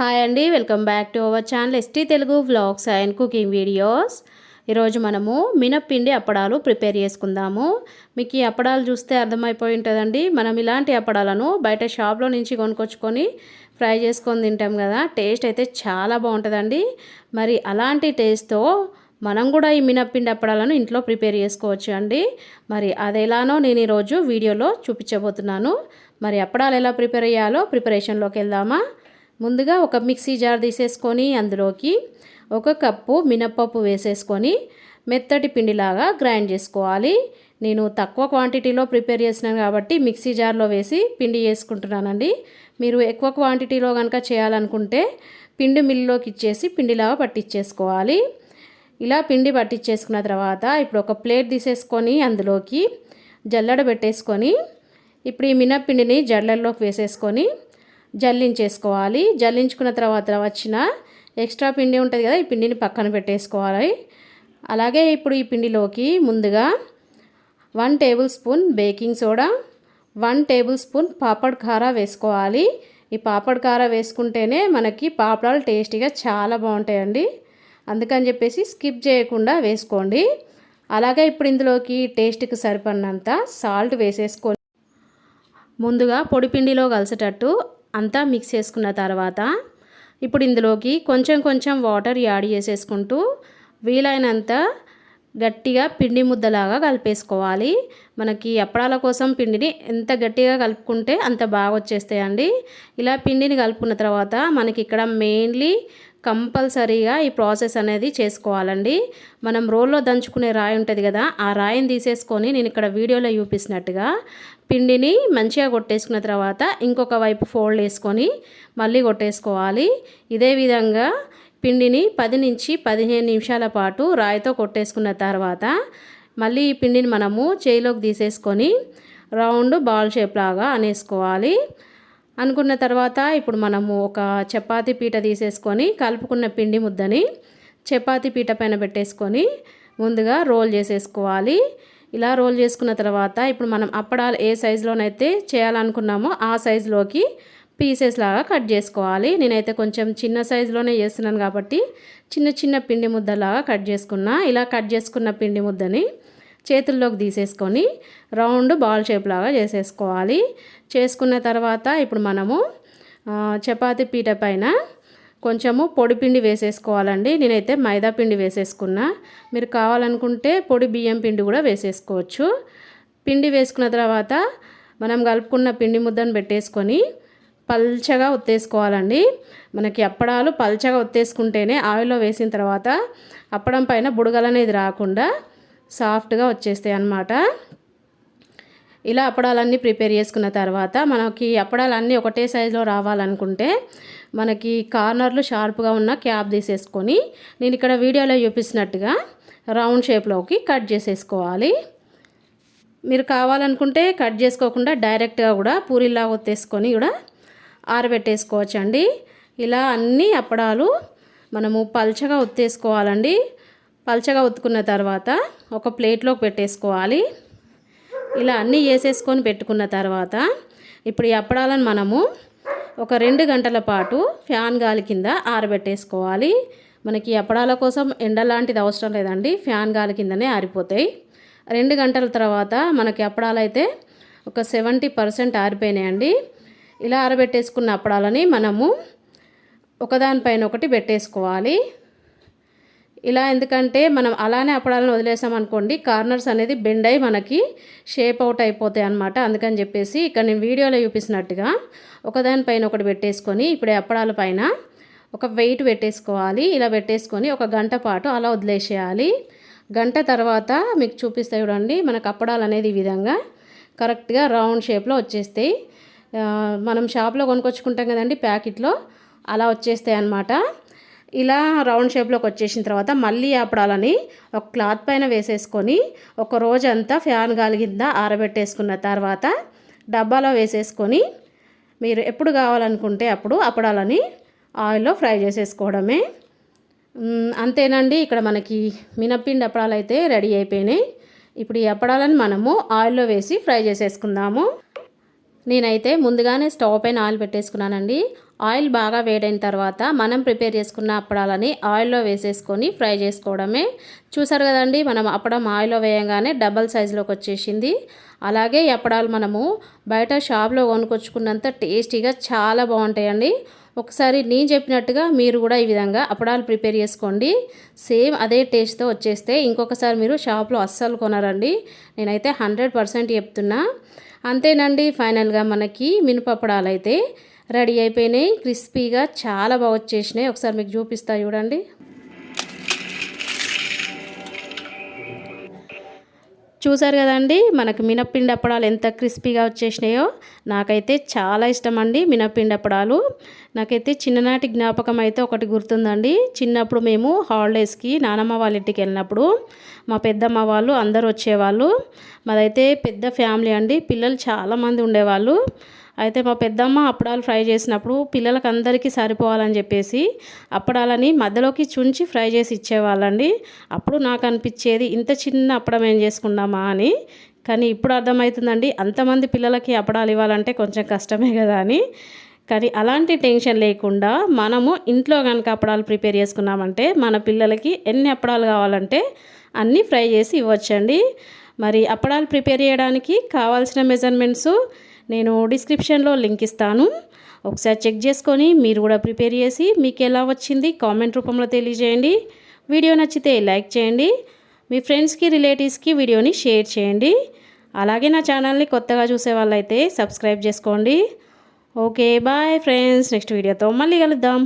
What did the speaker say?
Hi అండి welcome back to our channel ST Telugu vlogs and cooking videos. ఈరోజు మనము మినప్పిండి అప్పడాలు ప్రిపేర్ చేసుకుందాము. మీకు ఈ అప్పడాలు చూస్తే అర్థమైపోయి ఉంటుందండి. మనం ఇలాంటి అప్పడాలను బయట షాప్లో నుంచి కొనుక్కొచ్చుకొని ఫ్రై చేసుకొని తింటాం కదా టేస్ట్ అయితే చాలా బాగుంటుందండి. మరి అలాంటి టేస్ట్తో మనం కూడా ఈ మినప్పిండి అప్పడాలను ఇంట్లో ప్రిపేర్ చేసుకోవచ్చు అండి. మరి అది ఎలానో నేను ఈరోజు వీడియోలో చూపించబోతున్నాను. మరి అప్పడాలు ఎలా ప్రిపేర్ అయ్యాలో ప్రిపరేషన్లోకి వెళ్దామా? ముందుగా ఒక మిక్సీ జార్ తీసేసుకొని అందులోకి ఒక కప్పు మినప్పప్పు వేసేసుకొని మెత్తటి పిండిలాగా గ్రైండ్ చేసుకోవాలి. నేను తక్కువ క్వాంటిటీలో ప్రిపేర్ చేసినాను కాబట్టి మిక్సీ జార్లో వేసి పిండి చేసుకుంటున్నానండి మీరు ఎక్కువ క్వాంటిటీలో కనుక చేయాలనుకుంటే పిండి మిల్లులోకి ఇచ్చేసి పిండిలాగా పట్టించేసుకోవాలి. ఇలా పిండి పట్టించేసుకున్న తర్వాత ఇప్పుడు ఒక ప్లేట్ తీసేసుకొని అందులోకి జల్లడ పెట్టేసుకొని ఇప్పుడు ఈ మినప్పిండిని జల్లెల్లోకి వేసేసుకొని జల్లించేసుకోవాలి. జల్లించుకున్న తర్వాత వచ్చిన ఎక్స్ట్రా పిండి ఉంటుంది కదా ఈ పిండిని పక్కన పెట్టేసుకోవాలి. అలాగే ఇప్పుడు ఈ పిండిలోకి ముందుగా one tablespoon baking soda one tablespoon papad కార వేసుకోవాలి. ఈ పాపడ్ కార వేసుకుంటేనే మనకి పాపడాలు టేస్టీగా చాలా బాగుంటాయండి. అందుకని చెప్పేసి స్కిప్ చేయకుండా వేసుకోండి. అలాగే ఇప్పుడు ఇందులోకి టేస్ట్కి సరిపడినంత సాల్ట్ వేసేసుకొని ముందుగా పొడిపిండిలో కలిసేటట్టు అంతా మిక్స్ చేసుకున్న తర్వాత ఇప్పుడు ఇందులోకి కొంచెం కొంచెం వాటర్ యాడ్ చేసేసుకుంటూ వీలైనంత గట్టిగా పిండి ముద్దలాగా కలిపేసుకోవాలి. మనకి అప్పడాల కోసం పిండిని ఎంత గట్టిగా కలుపుకుంటే అంత బాగా వచ్చేస్తాయండి. ఇలా పిండిని కలుపుకున్న తర్వాత మనకి ఇక్కడ మెయిన్లీ కంపల్సరీగా ఈ ప్రాసెస్ అనేది చేసుకోవాలండి. మనం రోల్లో దంచుకునే రాయి ఉంటుంది కదా ఆ రాయిని తీసేసుకొని నేను ఇక్కడ వీడియోలో చూపిస్తున్నట్టుగా పిండిని మంచిగా కొట్టేసుకున్న తర్వాత ఇంకొక వైపు ఫోల్డ్ వేసుకొని మళ్ళీ కొట్టేసుకోవాలి. ఇదే విధంగా పిండిని పది నుంచి పదిహేను నిమిషాల పాటు రాయితో కొట్టేసుకున్న తర్వాత మళ్ళీ ఈ పిండిని మనము చేయిలోకి తీసేసుకొని రౌండ్ బాల్ షేప్ లాగా అనేసుకోవాలి. అనుకున్న తర్వాత ఇప్పుడు మనము ఒక చపాతీ పీట తీసేసుకొని కలుపుకున్న పిండి ముద్దని చపాతీ పీట పైన పెట్టేసుకొని ముందుగా రోల్ చేసేసుకోవాలి. ఇలా రోల్ చేసుకున్న తర్వాత ఇప్పుడు మనం అప్పడాలు ఏ సైజులోనైతే చేయాలనుకున్నామో ఆ సైజులోకి పీసెస్ లాగా కట్ చేసుకోవాలి. నేనైతే కొంచెం చిన్న సైజులోనే చేస్తున్నాను కాబట్టి చిన్న చిన్న పిండి ముద్దలాగా కట్ చేసుకున్నా. ఇలా కట్ చేసుకున్న పిండి ముద్దని చేతుల్లోకి తీసేసుకొని రౌండ్ బాల్ షేప్ లాగా చేసేసుకోవాలి. చేసుకున్న తర్వాత ఇప్పుడు మనము చపాతీ పీట పైన కొంచెము పొడి పిండి వేసేసుకోవాలండి. నేనైతే మైదా పిండి వేసేసుకున్నా. మీరు కావాలనుకుంటే పొడి బియ్యం పిండి కూడా వేసేసుకోవచ్చు. పిండి వేసుకున్న తర్వాత మనం కలుపుకున్న పిండి ముద్దను పెట్టేసుకొని పల్చగా ఒత్తేసుకోవాలండి. మనకి అప్పడాలు పల్చగా ఒత్తేసుకుంటేనే ఆయిల్లో వేసిన తర్వాత అప్పడం పైన బుడగలనేది రాకుండా సాఫ్ట్గా వచ్చేస్తాయి అన్నమాట. ఇలా అప్పడాలన్నీ ప్రిపేర్ చేసుకున్న తర్వాత మనకి అప్పడాలన్నీ ఒకటే సైజులో రావాలనుకుంటే మనకి కార్నర్లు షార్ప్గా ఉన్న క్యాప్ తీసేసుకొని నేను ఇక్కడ వీడియోలో చూపిస్తున్నట్టుగా రౌండ్ షేప్లోకి కట్ చేసేసుకోవాలి. మీరు కావాలనుకుంటే కట్ చేసుకోకుండా డైరెక్ట్గా కూడా పూరిలా ఒత్తేసుకొని కూడా ఆరబెట్టేసుకోవచ్చు అండి ఇలా అన్ని అప్పడాలు మనము పల్చగా ఒత్తేసుకోవాలండి. పల్చగా ఉత్తుకున్న తర్వాత ఒక ప్లేట్లోకి పెట్టేసుకోవాలి. ఇలా అన్నీ వేసేసుకొని పెట్టుకున్న తర్వాత ఇప్పుడు ఈ అప్పడాలను మనము ఒక రెండు గంటల పాటు ఫ్యాన్ గాలి కింద ఆరబెట్టేసుకోవాలి. మనకి అప్పడాల కోసం ఎండ లాంటిది అవసరం లేదండి ఫ్యాన్ గాలి కిందనే ఆరిపోతాయి. రెండు గంటల తర్వాత మనకి అప్పడాలైతే అయితే ఒక సెవెంటీ పర్సెంట్ ఆరిపోయినాయండి. ఇలా ఆరబెట్టేసుకున్న అప్పడాలని మనము ఒకదానిపైన ఒకటి పెట్టేసుకోవాలి. ఇలా ఎందుకంటే మనం అలానే అప్పడాలను వదిలేసామనుకోండి కార్నర్స్ అనేది బెండ్ అయి మనకి షేప్ అవుట్ అయిపోతాయి అనమాట అందుకని చెప్పేసి ఇక్కడ నేను వీడియోలో చూపిస్తున్నట్టుగా ఒకదానిపైన ఒకటి పెట్టేసుకొని ఇప్పుడే అప్పడాల పైన ఒక వెయిట్ పెట్టేసుకోవాలి. ఇలా పెట్టేసుకొని ఒక గంట పాటు అలా వదిలేసేయాలి. గంట తర్వాత మీకు చూపిస్తే చూడండి మనకు అప్పడాలు అనేది ఈ విధంగా కరెక్ట్గా రౌండ్ షేప్లో వచ్చేస్తాయి. మనం షాప్లో కొనుక్కొచ్చుకుంటాం కదండి ప్యాకెట్లో అలా వచ్చేస్తాయి అన్నమాట. ఇలా రౌండ్ షేప్లోకి వచ్చేసిన తర్వాత మళ్ళీ అప్పడాలని ఒక క్లాత్ పైన వేసేసుకొని ఒక రోజంతా ఫ్యాన్ గాలి కింద ఆరబెట్టేసుకున్న తర్వాత డబ్బాలో వేసేసుకొని మీరు ఎప్పుడు కావాలనుకుంటే అప్పుడు అప్పడాలని ఆయిల్లో ఫ్రై చేసేసుకోవడమే. అంతేనండి. ఇక్కడ మనకి మినప్పిండి అప్పడాలు అయితే రెడీ అయిపోయినాయి. ఇప్పుడు ఈ అప్పడాలను మనము ఆయిల్లో వేసి ఫ్రై చేసేసుకుందాము. నేనైతే ముందుగానే స్టవ్ పైన ఆయిల్ పెట్టేసుకున్నానండి. ఆయిల్ బాగా వేడైన తర్వాత మనం ప్రిపేర్ చేసుకున్న అప్పడాలని ఆయిల్లో వేసేసుకొని ఫ్రై చేసుకోవడమే. చూసారు కదండి మనం అప్పడం ఆయిల్లో వేయంగానే డబల్ సైజులోకి వచ్చేసింది. అలాగే ఈ అప్పడాలు మనము బయట షాప్లో కొనుక్కొచ్చుకున్నంత టేస్టీగా చాలా బాగుంటాయండి. ఒకసారి నేను చెప్పినట్టుగా మీరు కూడా ఈ విధంగా అప్పడాలు ప్రిపేర్ చేసుకోండి. సేమ్ అదే టేస్ట్తో వచ్చేస్తే ఇంకొకసారి మీరు షాప్లో అస్సలు కొనరండి. నేనైతే హండ్రెడ్ పర్సెంట్ చెప్తున్నా. అంతేనండి ఫైనల్గా మనకి మినపప్పడాలు అయితే. రెడీ అయిపోయినాయి క్రిస్పీగా చాలా బాగా వచ్చేసినాయి. ఒకసారి మీకు చూపిస్తా చూడండి. చూసారు కదండి మనకు మినప్పిండి అప్పడాలు ఎంత క్రిస్పీగా వచ్చేసినాయో. నాకైతే చాలా ఇష్టం అండి మినప్పిండి అప్పడాలు నాకైతే చిన్ననాటి జ్ఞాపకం అయితే ఒకటి గుర్తుందండి. చిన్నప్పుడు మేము హాలిడేస్కి నానమ్మ వాళ్ళ ఇంటికి వెళ్ళినప్పుడు మా పెద్దమ్మ వాళ్ళు అందరు వచ్చేవాళ్ళు. మాదైతే పెద్ద ఫ్యామిలీ అండి. పిల్లలు చాలామంది ఉండేవాళ్ళు. అయితే మా పెద్దమ్మ అప్పడాలు ఫ్రై చేసినప్పుడు పిల్లలకి అందరికీ సరిపోవాలని చెప్పేసి అప్పడాలని మధ్యలోకి చుంచి ఫ్రై చేసి ఇచ్చేవాళ్ళండి. అప్పుడు నాకు అనిపించేది ఇంత చిన్న అప్పడం ఏం చేసుకున్నామా అని కానీ ఇప్పుడు అర్థమవుతుందండి అంతమంది పిల్లలకి అప్పడాలు ఇవ్వాలంటే కొంచెం కష్టమే కదా అని. కానీ అలాంటి టెన్షన్ లేకుండా మనము ఇంట్లో కనుక అప్పడాలు ప్రిపేర్ చేసుకున్నామంటే మన పిల్లలకి ఎన్ని అప్పడాలు కావాలంటే అన్నీ ఫ్రై చేసి ఇవ్వచ్చండి. మరి అప్పడాలు ప్రిపేర్ చేయడానికి కావాల్సిన మెజర్మెంట్స్ నేను డిస్క్రిప్షన్లో లింక్ ఇస్తాను. ఒకసారి చెక్ చేసుకొని మీరు కూడా ప్రిపేర్ చేసి మీకు ఎలా వచ్చింది కామెంట్ రూపంలో తెలియజేయండి. వీడియో నచ్చితే లైక్ చేయండి. మీ ఫ్రెండ్స్కి రిలేటివ్స్కి వీడియోని షేర్ చేయండి. అలాగే నా ఛానల్ని కొత్తగా చూసే వాళ్ళైతే సబ్స్క్రైబ్ చేసుకోండి. Okay bye friends. నెక్స్ట్ వీడియోతో మళ్ళీ కలుద్దాం.